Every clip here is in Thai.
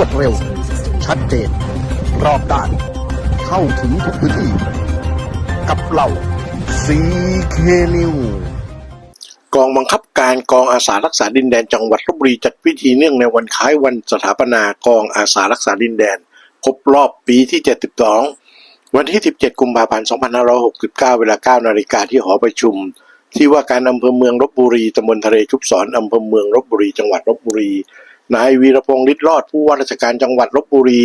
วดเร็ว ชัดเจน รอบด้าน เข้าถึงทุกพื้นที่ กับเราซีเคนิวกองบังคับการกองอาสารักษาดินแดนจังหวัดลบบุรีจัดพิธีเนื่องในวันคล้ายวันสถาปนากองอาสารักษาดินแดนครบรอบปีที่ 72 วันที่ 17 กุมภาพันธ์ 2569 เวลา 9 นาฬิกาที่หอประชุม ที่ว่าการอำเภอเมืองลบบุรีตำบลทะเลชุบศรอำเภอเมืองลบบุรีจังหวัดลบบุรี นายวีรพงษ์ฤทธิ์รอดผู้ว่าราชการจังหวัดลบบุรี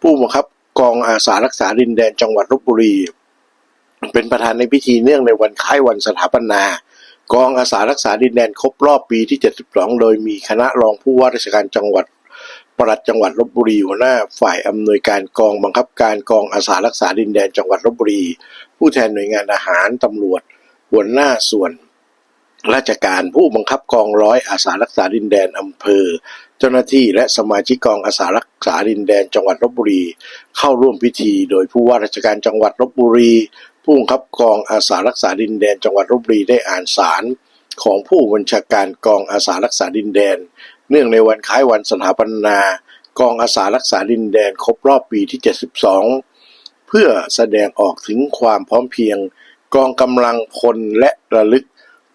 ผู้บังคับกองอาสารักษาดินแดนจังหวัดลบบุรี เป็นประธานในพิธีเนื่องในวันคล้ายวันสถาปนากองอาสารักษาดินแดนครบรอบปีที่ 72 โดยมีคณะรองผู้ว่าราชการจังหวัดปลัดจังหวัดลบบุรีหัวหน้าฝ่ายอำนวยการกองบังคับการกองอาสารักษาดินแดนจังหวัดลบบุรี ผู้แทนหน่วยงานอาหารตำรวจหัวหน้าส่วน ราชการผู้บังคับกองร้อยอาสารักษาดินแดนอำเภอ เจ้าหน้าที่และสมาชิกกองอาสารักษาดินแดนจังหวัดลบบุรี เข้าร่วมพิธี โดยผู้ว่าราชการจังหวัดลบบุรี ผู้บังคับกองอาสารักษาดินแดนจังหวัดลบบุรีได้อ่านสารของผู้บัญชาการกองอาสารักษาดินแดน เนื่องในวันคล้ายวันสถาปนากองอาสารักษาดินแดนครบรอบปีที่ 72 เพื่อแสดงออกถึงความพร้อมเพียง กองกำลังพลและระลึก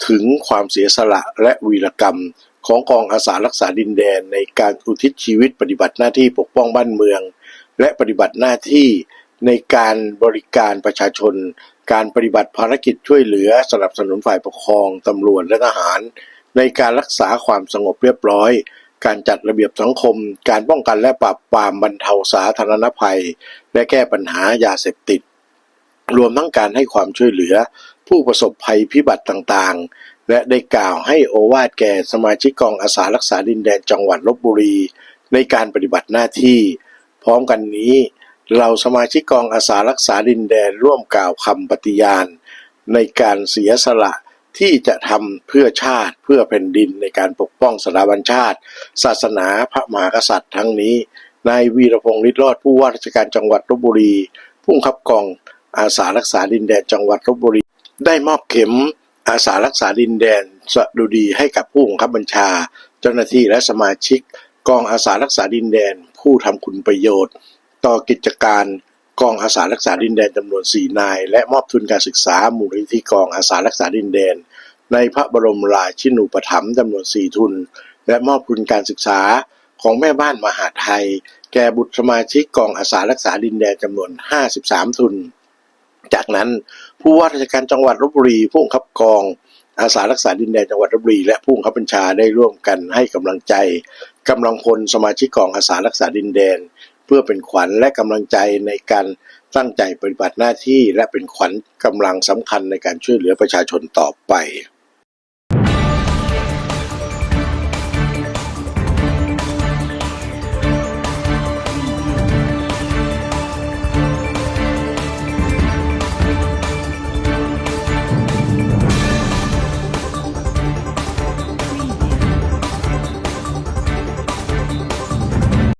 ถึงความเสียสละและวีรกรรมของกองอาสารักษาดินแดนในการอุทิศชีวิตปฏิบัติหน้าที่ปกป้องบ้านเมือง และปฏิบัติหน้าที่ในการบริการประชาชน การปฏิบัติภารกิจช่วยเหลือสนับสนุนฝ่ายปกครองตำรวจและทหาร ในการรักษาความสงบเรียบร้อย การจัดระเบียบสังคม การป้องกันและปราบปรามบรรเทาสาธารณภัย และแก้ปัญหายาเสพติด รวมทั้งการให้ความช่วยเหลือ ผู้ประสบภัยพิบัติต่างๆ และได้กล่าวให้โอวาทแก่สมาชิกกองอาสารักษาดินแดนจังหวัดลบบุรี ในการปฏิบัติหน้าที่ พร้อมกันนี้เราสมาชิกกองอาสารักษาดินแดนร่วมกล่าวคำปฏิญาณ ในการเสียสละที่จะทำเพื่อชาติเพื่อแผ่นดินในการปกป้องสถาบันชาติ ศาสนาพระมหากษัตริย์ทั้งนี้นายวีรพงษ์ฤทธิ์รอดผู้ว่าราชการจังหวัดลบบุรี ผู้บังคับกอง อาสารักษาดินแดนจังหวัดลบบุรี ได้มอบเข็ม อาสารักษาดินแดนสดุดีให้กับผู้บังคับบัญชา เจ้าหน้าที่และสมาชิก กองอาสารักษาดินแดน ผู้ทำคุณประโยชน์ ต่อกิจการกองอาสารักษาดินแดนจำนวน 4 นาย และมอบทุนการศึกษามูลนิธิกองอาสารักษาดินแดน ในพระบรมราชินูปถัมภ์จำนวน 4 ทุน และมอบทุนการศึกษาของแม่บ้านมหาไทย แก่บุตรสมาชิกกองอาสารักษาดินแดนจำนวน 53 ทุน จากนั้นผู้ว่าราชการจังหวัดลบบุรีผู้ขับกองอาสารักษาดินแดนจังหวัดลบบุรีและผู้บังคับบัญชาได้ร่วมกันให้กำลังใจกำลังพลสมาชิกกองอาสารักษาดินแดน เพื่อเป็นขวัญและกำลังใจในการตั้งใจปฏิบัติหน้าที่ และเป็นขวัญกำลังสำคัญในการช่วยเหลือประชาชนต่อไป